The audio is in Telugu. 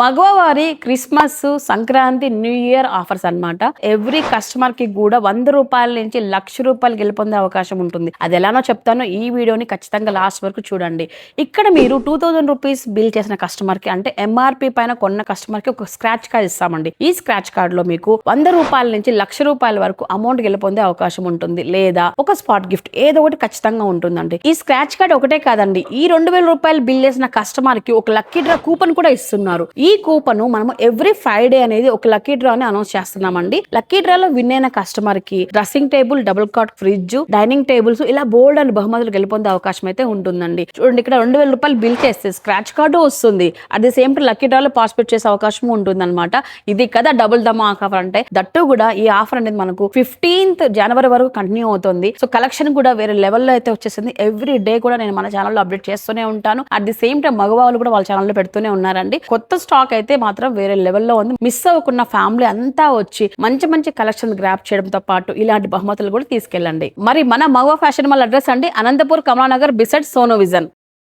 మగవారి Christmas Sankranti new year offers అన్నమాట. ఎవ్రీ కస్టమర్కి కూడా వంద రూపాయల నుంచి లక్ష రూపాయలు గెలుపొందే అవకాశం ఉంటుంది. అది ఎలానో చెప్తానో ఈ వీడియోని ఖచ్చితంగా లాస్ట్ వరకు చూడండి. ఇక్కడ మీరు టూ థౌజండ్ రూపీస్ బిల్ చేసిన కస్టమర్కి అంటే ఎంఆర్పి పైన కొన్న కస్టమర్కి ఒక స్క్రాచ్ కార్డ్ ఇస్తామండి. ఈ స్క్రాచ్ కార్డ్లో మీకు వంద రూపాయల నుంచి లక్ష రూపాయల వరకు అమౌంట్ గెలుపొందే అవకాశం ఉంటుంది. లేదా ఒక స్పాట్ గిఫ్ట్ ఏదో ఒకటి ఖచ్చితంగా ఉంటుందండి. ఈ స్క్రాచ్ కార్డ్ ఒకటే కాదండి. ఈ రెండు వేల రూపాయలు బిల్ చేసిన కస్టమర్కి ఒక లక్కీ డ్రా కూపన్ కూడా ఇస్తున్నారు. ఈ కూపన్ మనము ఎవ్రీ ఫ్రైడే అనేది ఒక లక్కీ డ్రా అని అనౌన్స్ చేస్తున్నామండి. లక్కీ డ్రాలో విన్ అయిన కస్టమర్కి dressing table double cot fridge dining tables ఇలా బోల్డ్ అండ్ బహుమతులు గెలుపొందే అవకాశం అయితే ఉంటుందండి. చూడండి ఇక్కడ రెండు వేల రూపాయలు బిల్ చేస్తే స్క్రాచ్ కార్డు వస్తుంది. At the same time lucky డ్రాలో పార్టిసిపేట్ చేసే అవకాశం ఉంటుంది ఇది కదా డబుల్ దమ్ ఆఫర్ అంటే. దట్టు కూడా ఈ ఆఫర్ అనేది మనకు ఫిఫ్టీన్త్ జనవరి వరకు కంటిన్యూ అవుతుంది. సో కలెక్షన్ కూడా వేరే లెవెల్లో అయితే వచ్చేసింది. ఎవ్రీ డే కూడా నేను మన ఛానల్లో అప్డేట్ చేస్తూనే ఉంటాను. అట్ ది సేమ్ టైం మగవాళ్ళు కూడా వాళ్ళ ఛానల్లో పెడుతూనే ఉన్నారండి. కొత్త స్టాక్ అయితే మాత్రం వేరే లెవెల్లో ఉంది. మిస్ అవ్వకున్న ఫ్యామిలీ అంతా వచ్చి మంచి మంచి కలెక్షన్ గ్రాప్ చేయడంతో పాటు ఇలాంటి బహుమతులు కూడా తీసుకెళ్ళండి. మరి మన మగవ ఫ్యాషన్ మాల్ అడ్రస్ అండి. Anantapur Kamalanagar beside Sono Vision